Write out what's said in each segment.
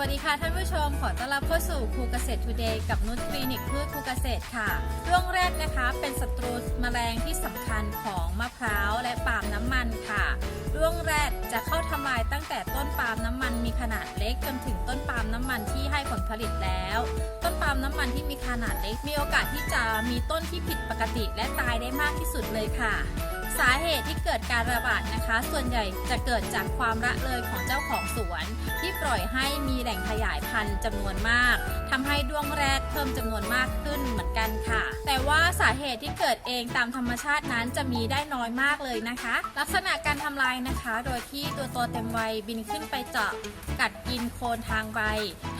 วัสดีค่ะท่านผู้ชม ขอต้อนรับเข้าสู่ครูเกษตรทูเดย์กับนุชคลินิกพืชครูเกษตรค่ะช่วงแรกนะคะเป็นศัตรูแมลงที่สำคัญของมะพร้าวและปาล์มน้ำมันค่ะร่วงแรกจะเข้าทำลายตั้งแต่ต้นปาล์มน้ำมันมีขนาดเล็กจนถึงต้นปาล์มน้ำมันที่ให้ผลผลิตแล้ว ต้นปาล์มน้ำมันที่มีขนาดเล็ก มีโอกาสที่จะมีต้นที่ผิดปกติและตายได้มากที่สุดเลยค่ะ สาเหตุที่เกิดการระบาดนะคะ ส่วนใหญ่จะเกิดจากความละเลยของเจ้าของสวน ที่ปล่อยให้มีแหล่งขยายพันธุ์จำนวนมากทำให้ด้วงแรดเพิ่มจำนวนมากขึ้น ตุที่เกิดเองตามธรรมชาตินั้นจะมีได้น้อยมากเลยนะคะ ลักษณะการทำลายนะคะ โดยที่ตัวโตเต็มวัยบินขึ้นไปเจาะ กัดกินโคนทางใบ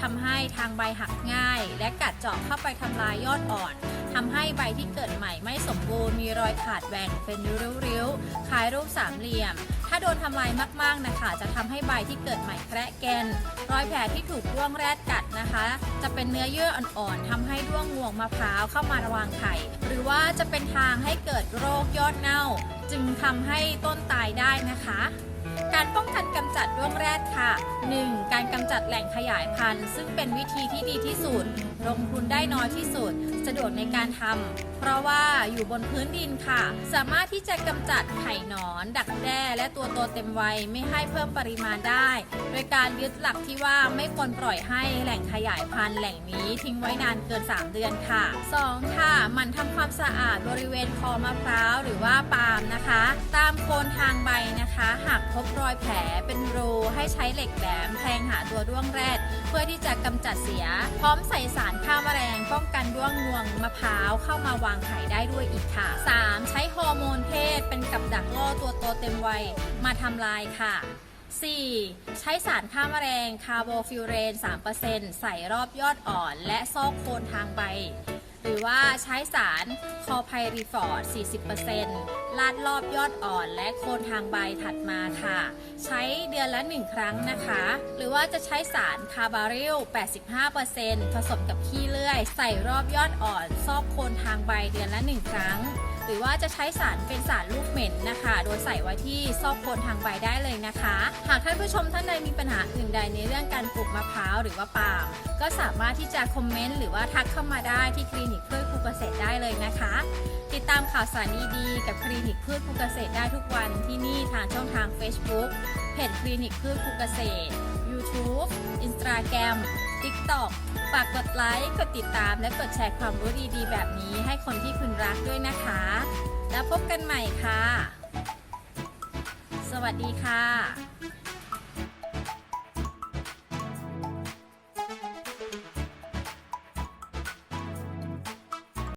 ทำให้ทางใบหักง่าย และกัดเจาะเข้าไปทำลายยอดอ่อนทำให้ใบที่เกิดใหม่ไม่สมบูรณ์มีรอยขาดแหว่งเป็นริ้วๆคล้ายรูปสามเหลี่ยม ถ้าโดนทำลายมากๆนะคะ จะทำให้ใบที่เกิดใหม่แคระแกนรอยแผลที่ถูกด้วงแรดกัดนะคะ จะเป็นเนื้อเยื่ออ่อนๆทำให้ด้วงงวงมะพร้าวเข้ามาวางไข่ หรือว่าจะเป็นทางให้เกิดโรคยอดเน่า จึงทำให้ต้นตายได้นะคะ การป้องกันกำจัดด้วงแรดค่ะ 1. การกำจัดแหล่งขยายพันธุ์ ซึ่งเป็นวิธีที่ดีที่สุด ลงทุนได้น้อยที่สุด สะดวกในการทำเพราะว่าอยู่บนพื้นดินค่ะ สามารถที่จะกำจัดไข่หนอน ดักแด้และตัวโตเต็มวัยไม่ให้เพิ่มปริมาณได้ โดยการยึดหลักที่ว่าไม่ควรปล่อยให้แหล่งขยายพันธุ์แหล่งนี้ทิ้งไว้นานเกิน 3 เดือนค่ะ 2. ค่ะ หมันทำความสะอาดบริเวณคอมะพร้าวหรือว่าปาล์มนะคะ ตามโคนทางใบนะคะ หากพบรอยแผลเป็นรูให้ใช้เหล็กแหลมแทงหาตัวด้วงแรด เพื่อที่จะกำจัดเสีย พร้อมใส่สารฆ่าแมลงป้องกันด้วงงวงมะพร้าวเข้ามาวางไข่ได้ด้วยอีกค่ะ 3. ใช้ฮอร์โมนเพศเป็นกับดักล่อตัวโตเต็มวัยมาทำลายค่ะ 4. ใช้สารฆ่าแมลงคาร์โบฟิวเรน 3%ใส่รอบยอดอ่อน และซอกโคนทางใบ หรือว่าใช้สารคอไพรีฟอร์ด 40%ลาดรอบยอดอ่อนและโคนทางใบถัดมาค่ะ ใช้เดือนละ 1 ครั้งนะคะ หรือว่าจะใช้สารคาบาริล 85%ผสมกับขี้เลื่อย ใส่รอบยอดอ่อน ซอกโคนทางใบเดือนละ 1 ครั้ง รือว่าจะใช้สารเป็นสารลูกเหม็นนะคะ โดยใส่ไว้ที่ซอกโคนทางใบได้เลยนะคะ หากท่านผู้ชมท่านใดมีปัญหาอื่นใดในเรื่องการปลูกมะพร้าวหรือว่าปาล์มก็สามารถที่จะคอมเมนต์หรือว่าทักเข้ามาได้ที่คลินิกพืชครูเกษตรได้เลยนะคะ ติดตามข่าวสารดีๆกับคลินิกพืชครูเกษตรได้ทุกวันที่นี่ทางช่องทาง Facebook จคลินิกพืชภูเกษตร YouTube Instagram TikTok ฝากกดไลค์ กดติดตาม และกดแชร์ความรู้ดีๆ แบบนี้ให้คนที่คุณรักด้วยนะคะ แล้วพบกันใหม่ค่ะ สวัสดีค่ะ